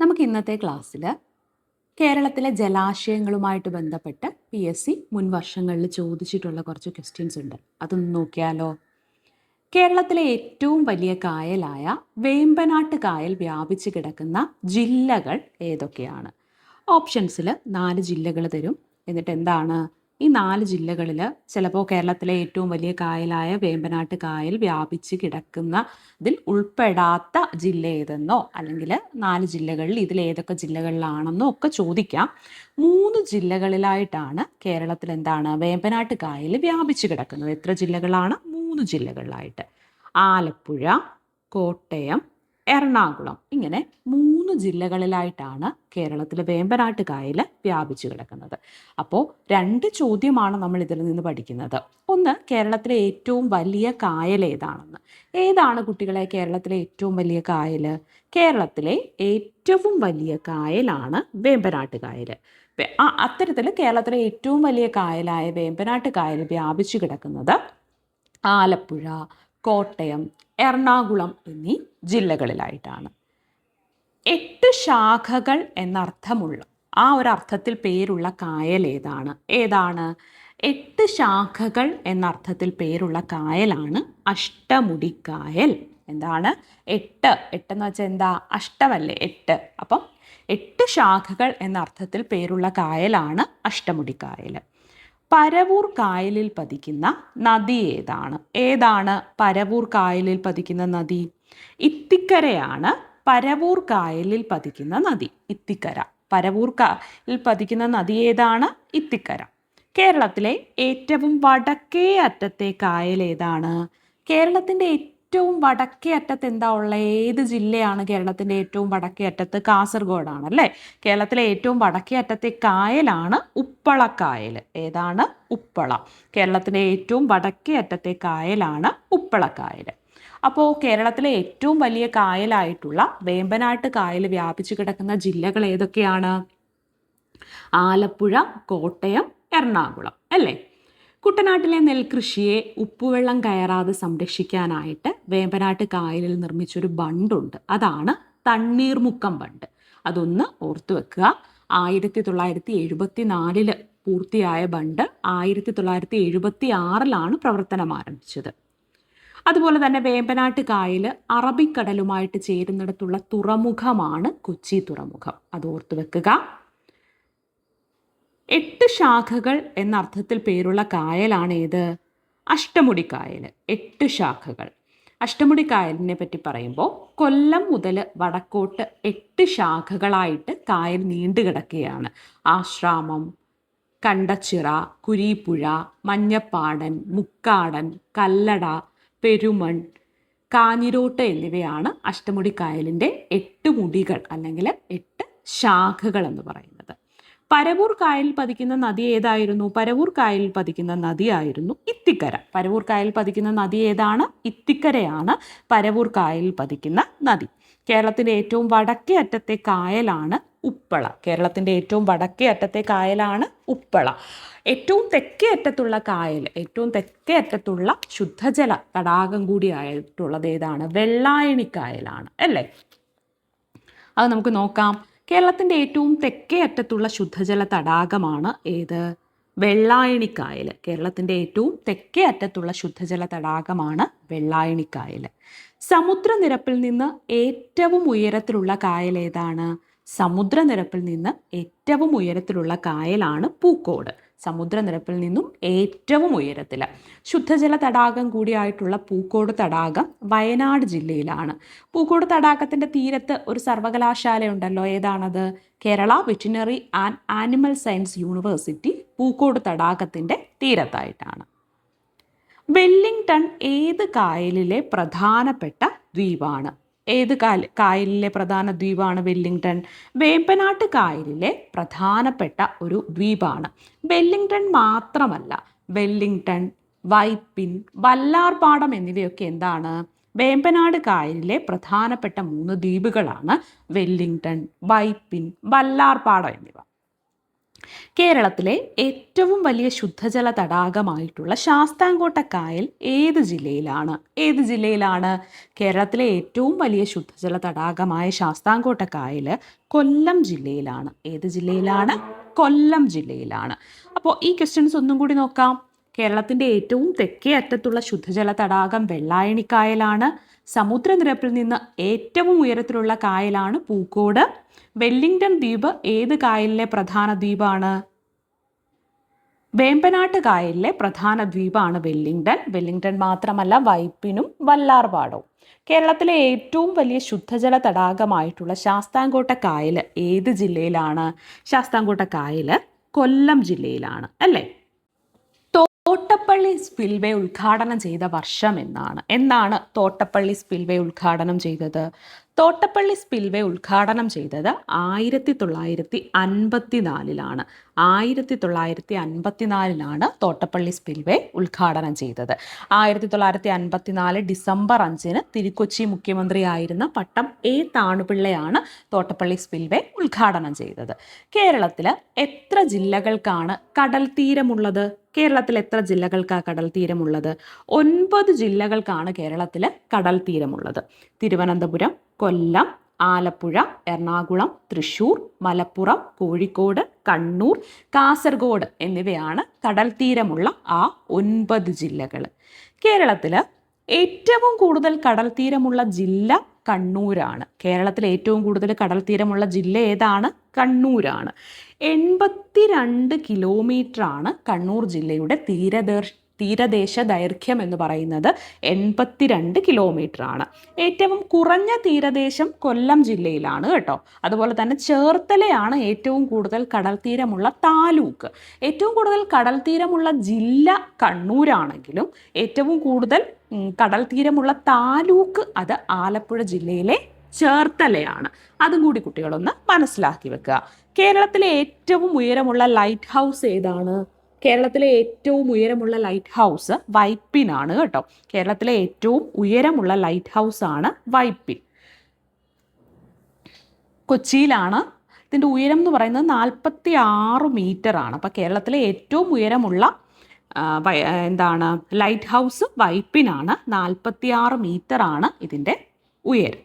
നമുക്ക് ഇന്നത്തെ ക്ലാസ്സിൽ കേരളത്തിലെ ജലാശയങ്ങളുമായിട്ട് ബന്ധപ്പെട്ട് പി എസ് സി മുൻ വർഷങ്ങളിൽ ചോദിച്ചിട്ടുള്ള കുറച്ച് ക്വസ്റ്റ്യൻസ് ഉണ്ട്. അതൊന്ന് നോക്കിയാലോ? കേരളത്തിലെ ഏറ്റവും വലിയ കായലായ വേമ്പനാട്ട് കായൽ വ്യാപിച്ചു കിടക്കുന്ന ജില്ലകൾ ഏതൊക്കെയാണ്? ഓപ്ഷൻസിൽ നാല് ജില്ലകൾ തരും. എന്നിട്ട് എന്താണ്? ഈ നാല് ജില്ലകളിൽ ചിലപ്പോൾ കേരളത്തിലെ ഏറ്റവും വലിയ കായലായ വേമ്പനാട്ട് കായൽ വ്യാപിച്ച് കിടക്കുന്ന ഇതിൽ ഉൾപ്പെടാത്ത ജില്ല ഏതെന്നോ അല്ലെങ്കിൽ നാല് ജില്ലകളിൽ ഇതിൽ ഏതൊക്കെ ജില്ലകളിലാണെന്നോ ഒക്കെ ചോദിക്കാം. മൂന്ന് ജില്ലകളിലായിട്ടാണ് കേരളത്തിൽ എന്താണ് വേമ്പനാട്ട് കായൽ വ്യാപിച്ച് കിടക്കുന്നത്. എത്ര ജില്ലകളാണ്? മൂന്ന് ജില്ലകളിലായിട്ട്. ആലപ്പുഴ കോട്ടയം എറണാകുളം. ഇങ്ങനെ മൂന്ന് ജില്ലകളിലായിട്ടാണ് കേരളത്തിലെ വേമ്പനാട്ട് കായൽ വ്യാപിച്ചു കിടക്കുന്നത്. അപ്പോൾ രണ്ട് ചോദ്യമാണ് നമ്മൾ ഇതിൽ നിന്ന് പഠിക്കുന്നത്. ഒന്ന് കേരളത്തിലെ ഏറ്റവും വലിയ കായൽ ഏതാണെന്ന്. ഏതാണ് കുട്ടികളെ കേരളത്തിലെ ഏറ്റവും വലിയ കായൽ കേരളത്തിലെ ഏറ്റവും വലിയ കായലാണ് വേമ്പനാട്ട് കായൽ ആ അത്തരത്തിൽ കേരളത്തിലെ ഏറ്റവും വലിയ കായലായ വേമ്പനാട്ട് കായൽ വ്യാപിച്ചു കിടക്കുന്നത് ആലപ്പുഴ കോട്ടയം എറണാകുളം എന്നീ ജില്ലകളിലായിട്ടാണ്. എട്ട് ശാഖകൾ എന്നർത്ഥമുള്ള ആ ഒരു അർത്ഥത്തിൽ പേരുള്ള കായൽ ഏതാണ്? ഏതാണ്? എട്ട് ശാഖകൾ എന്നർത്ഥത്തിൽ പേരുള്ള കായലാണ് അഷ്ടമുടിക്കായൽ. എന്താണ്? എട്ട്. എട്ടെന്ന് വെച്ചാൽ എന്താ? അഷ്ടമല്ലേ? എട്ട്. അപ്പം എട്ട് ശാഖകൾ എന്നർത്ഥത്തിൽ പേരുള്ള കായലാണ് അഷ്ടമുടിക്കായൽ. പരവൂർ കായലിൽ പതിക്കുന്ന നദി ഏതാണ്? ഏതാണ് പരവൂർ കായലിൽ പതിക്കുന്ന നദി? ഇത്തിക്കരയാണ് പരവൂർ കായലിൽ പതിക്കുന്ന നദി. ഇത്തിക്കര. പരവൂർ കായലിൽ പതിക്കുന്ന നദി ഏതാണ്? ഇത്തിക്കര. കേരളത്തിലെ ഏറ്റവും വടക്കേ അറ്റത്തെ കായൽ ഏതാണ്? കേരളത്തിന്റെ ഏറ്റവും വടക്കേ അറ്റത്ത് എന്താ ഉള്ള? ഏത് ജില്ലയാണ് കേരളത്തിന്റെ ഏറ്റവും വടക്കേ അറ്റത്ത് കാസർഗോഡാണ് അല്ലേ കേരളത്തിലെ ഏറ്റവും വടക്കേ അറ്റത്തെ കായലാണ് ഉപ്പളക്കായൽ. ഏതാണ്? ഉപ്പള. കേരളത്തിലെ ഏറ്റവും വടക്കേ അറ്റത്തെ കായലാണ് ഉപ്പളക്കായൽ. അപ്പോൾ കേരളത്തിലെ ഏറ്റവും വലിയ കായലായിട്ടുള്ള വേമ്പനാട്ട് കായൽ വ്യാപിച്ചു കിടക്കുന്ന ജില്ലകൾ ഏതൊക്കെയാണ്? ആലപ്പുഴ കോട്ടയം എറണാകുളം. അല്ലേ? കുട്ടനാട്ടിലെ നെൽകൃഷിയെ ഉപ്പുവെള്ളം കയറാതെ സംരക്ഷിക്കാനായിട്ട് വേമ്പനാട്ട് കായലിൽ നിർമ്മിച്ചൊരു ബണ്ടുണ്ട്. അതാണ് തണ്ണീർമുക്കം ബണ്ട്. അതൊന്ന് ഓർത്തു വെക്കുക. ആയിരത്തി തൊള്ളായിരത്തി എഴുപത്തി നാലിൽ പൂർത്തിയായ ബണ്ട് ആയിരത്തി തൊള്ളായിരത്തി എഴുപത്തി ആറിലാണ് പ്രവർത്തനം ആരംഭിച്ചത്. അതുപോലെ തന്നെ വേമ്പനാട്ട് കായൽ അറബിക്കടലുമായിട്ട് ചേരുന്നിടത്തുള്ള തുറമുഖമാണ് കൊച്ചി തുറമുഖം. അത് ഓർത്തു വെക്കുക. എട്ട് ശാഖകൾ എന്ന അർത്ഥത്തിൽ പേരുള്ള കായലാണ് ഏത്? അഷ്ടമുടി കായൽ. എട്ട് ശാഖകൾ. അഷ്ടമുടി കായലിനെ പറ്റി പറയുമ്പോൾ കൊല്ലം മുതൽ വടക്കോട്ട് എട്ട് ശാഖകളായിട്ട് കായൽ നീണ്ടു കിടക്കുകയാണ്. ആശ്രാമം കണ്ടച്ചിറ കുരീപ്പുഴ മഞ്ഞപ്പാടൻ മുക്കാടൻ കല്ലട പെരുമൺ കാഞ്ഞിരോട്ട് എന്നിവയാണ് അഷ്ടമുടി കായലിന്റെ എട്ട് മുടികൾ അല്ലെങ്കിൽ എട്ട് ശാഖകൾ എന്ന് പറയുന്നത്. പരവൂർ കായലിൽ പതിക്കുന്ന നദി ഏതായിരുന്നു? പരവൂർ കായലിൽ പതിക്കുന്ന നദിയായിരുന്നു ഇത്തിക്കര. പരവൂർ കായലിൽ പതിക്കുന്ന നദി ഏതാണ്? ഇത്തിക്കരയാണ് പരവൂർ കായലിൽ പതിക്കുന്ന നദി. കേരളത്തിന്റെ ഏറ്റവും വടക്കേ അറ്റത്തെ കായലാണ് ഉപ്പള. കേരളത്തിന്റെ ഏറ്റവും വടക്കേ അറ്റത്തെ കായലാണ് ഉപ്പള. ഏറ്റവും തെക്കേ അറ്റത്തുള്ള കായൽ ഏറ്റവും തെക്കേ അറ്റത്തുള്ള ശുദ്ധജല തടാകം കൂടിയായിട്ടുള്ളത് ഏതാണ്? വെള്ളായണി കായലാണ് അല്ലേ? അത് നമുക്ക് നോക്കാം. കേരളത്തിന്റെ ഏറ്റവും തെക്കേ അറ്റത്തുള്ള ശുദ്ധജല തടാകമാണ് ഏത്? വെള്ളായണിക്കായൽ കേരളത്തിന്റെ ഏറ്റവും തെക്കേ അറ്റത്തുള്ള ശുദ്ധജല തടാകമാണ് വെള്ളായണിക്കായൽ സമുദ്രനിരപ്പിൽ നിന്ന് ഏറ്റവും ഉയരത്തിലുള്ള കായൽ ഏതാണ്? സമുദ്രനിരപ്പിൽ നിന്ന് ഏറ്റവും ഉയരത്തിലുള്ള കായലാണ് പൂക്കോട്. സമുദ്രനിരപ്പിൽ നിന്നും ഏറ്റവും ഉയരത്തിൽ ശുദ്ധജല തടാകം കൂടിയായിട്ടുള്ള പൂക്കോട് തടാകം വയനാട് ജില്ലയിലാണ്. പൂക്കോട് തടാകത്തിന്റെ തീരത്ത് ഒരു സർവകലാശാല ഉണ്ടല്ലോ ഏതാണത്? Kerala veterinary and animal science university Pookode തടാകത്തിന്റെ തീരത്തായിട്ടാണ്. വെല്ലിംഗ്ടൺ ഏത് കായലിലെ പ്രധാനപ്പെട്ട ദ്വീപാണ്? ഏത് കാൽ കായലിലെ പ്രധാന ദ്വീപാണ് വെല്ലിംഗ്ടൺ? വേമ്പനാട്ട് കായലിലെ പ്രധാനപ്പെട്ട ഒരു ദ്വീപാണ്. വെല്ലിംഗ്ടൺ മാത്രമല്ല വെല്ലിംഗ്ടൺ വൈപ്പിൻ വല്ലാർപാടം എന്നിവയൊക്കെ എന്താണ്? വേമ്പനാട് കായലിലെ പ്രധാനപ്പെട്ട മൂന്ന് ദ്വീപുകളാണ് വെല്ലിംഗ്ടൺ വൈപ്പിൻ വല്ലാർപാടം എന്നിവ. കേരളത്തിലെ ഏറ്റവും വലിയ ശുദ്ധജല തടാകമായിട്ടുള്ള ശാസ്താംകോട്ട കായൽ ഏത് ജില്ലയിലാണ്? ഏത് ജില്ലയിലാണ് കേരളത്തിലെ ഏറ്റവും വലിയ ശുദ്ധജല തടാകമായ ശാസ്താംകോട്ട കായൽ കൊല്ലം ജില്ലയിലാണ്? ഏത് ജില്ലയിലാണ്? കൊല്ലം ജില്ലയിലാണ്. അപ്പോൾ ഈ ക്വസ്റ്റ്യൻസ് ഒന്നും കൂടി നോക്കാം. കേരളത്തിന്റെ ഏറ്റവും തെക്കേ അറ്റത്തുള്ള ശുദ്ധജല തടാകം വെള്ളായണിക്കായലാണ്. സമുദ്രനിരപ്പിൽ നിന്ന് ഏറ്റവും ഉയരത്തിലുള്ള കായലാണ് പൂക്കോട്. വെല്ലിംഗ്ടൺ ദ്വീപ് ഏത് കായലിലെ പ്രധാന ദ്വീപാണ്? വേമ്പനാട്ട് കായലിലെ പ്രധാന ദ്വീപാണ് വെല്ലിംഗ്ടൺ. വെല്ലിംഗ്ടൺ മാത്രമല്ല വൈപ്പിനും വല്ലാർപാടവും കേരളത്തിലെ ഏറ്റവും വലിയ ശുദ്ധജല തടാകമായിട്ടുള്ള ശാസ്താംകോട്ട കായൽ ഏത് ജില്ലയിലാണ്? ശാസ്താംകോട്ട കായൽ കൊല്ലം ജില്ലയിലാണ് അല്ലേ? തോട്ടപ്പള്ളി സ്പിൽവേ ഉദ്ഘാടനം ചെയ്ത വർഷം എന്നാണ്. എന്നാണ് തോട്ടപ്പള്ളി സ്പിൽവേ ഉദ്ഘാടനം ചെയ്തത്? തോട്ടപ്പള്ളി സ്പിൽവേ ഉദ്ഘാടനം ചെയ്തത് ആയിരത്തി തൊള്ളായിരത്തി അൻപത്തി നാലിലാണ് ആയിരത്തി തൊള്ളായിരത്തി അൻപത്തിനാലിലാണ് തോട്ടപ്പള്ളി സ്പിൽവേ ഉദ്ഘാടനം ചെയ്തത്. ആയിരത്തി തൊള്ളായിരത്തി അൻപത്തിനാല് ഡിസംബർ അഞ്ചിന് തിരുക്കൊച്ചി മുഖ്യമന്ത്രിയായിരുന്ന പട്ടം എ താണുപിള്ളയാണ് തോട്ടപ്പള്ളി സ്പിൽവേ ഉദ്ഘാടനം ചെയ്തത്. കേരളത്തിൽ എത്ര ജില്ലകൾക്കാണ് കടൽ തീരമുള്ളത്? കേരളത്തിൽ എത്ര ജില്ലകൾക്കാണ് കടൽ തീരമുള്ളത്? ഒൻപത് ജില്ലകൾക്കാണ് കേരളത്തിൽ കടൽ തീരമുള്ളത്. തിരുവനന്തപുരം കൊല്ലം ആലപ്പുഴ എറണാകുളം തൃശൂർ മലപ്പുറം കോഴിക്കോട് കണ്ണൂർ കാസർഗോഡ് എന്നിവയാണ് കടൽ തീരമുള്ള ആ ഒൻപത് ജില്ലകൾ. കേരളത്തിൽ ഏറ്റവും കൂടുതൽ കടൽ തീരമുള്ള ജില്ല കണ്ണൂരാണ്. കേരളത്തിൽ ഏറ്റവും കൂടുതൽ കടൽ തീരമുള്ള ജില്ല ഏതാണ്? കണ്ണൂരാണ്. എൺപത്തിരണ്ട് കിലോമീറ്ററാണ് കണ്ണൂർ ജില്ലയുടെ തീരദർശ തീരദേശ ദൈർഘ്യം എന്ന് പറയുന്നത് എൺപത്തിരണ്ട് കിലോമീറ്റർ ആണ്. ഏറ്റവും കുറഞ്ഞ തീരദേശം കൊല്ലം ജില്ലയിലാണ് കേട്ടോ. അതുപോലെ തന്നെ ചേർത്തലയാണ് ഏറ്റവും കൂടുതൽ കടൽ തീരമുള്ള താലൂക്ക്. ഏറ്റവും കൂടുതൽ കടൽ തീരമുള്ള ജില്ല കണ്ണൂരാണെങ്കിലും ഏറ്റവും കൂടുതൽ കടൽ തീരമുള്ള താലൂക്ക് അത് ആലപ്പുഴ ജില്ലയിലെ ചേർത്തലയാണ്. അതും കൂടി കുട്ടികളൊന്ന് മനസ്സിലാക്കി വെക്കുക. കേരളത്തിലെ ഏറ്റവും ഉയരമുള്ള ലൈറ്റ് ഹൗസ് ഏതാണ്? കേരളത്തിലെ ഏറ്റവും ഉയരമുള്ള ലൈറ്റ് ഹൗസ് വൈപ്പിനാണ് കേട്ടോ. കേരളത്തിലെ ഏറ്റവും ഉയരമുള്ള ലൈറ്റ് ഹൗസ് ആണ് വൈപ്പിൻ. കൊച്ചിയിലാണ്. ഇതിന്റെ ഉയരം എന്ന് പറയുന്നത് നാൽപ്പത്തി ആറ് ആണ്. അപ്പോൾ കേരളത്തിലെ ഏറ്റവും ഉയരമുള്ള എന്താണ് ലൈറ്റ് ഹൗസ് വൈപ്പിനാണ് നാൽപ്പത്തി ആറ് ആണ് ഇതിന്റെ ഉയരം.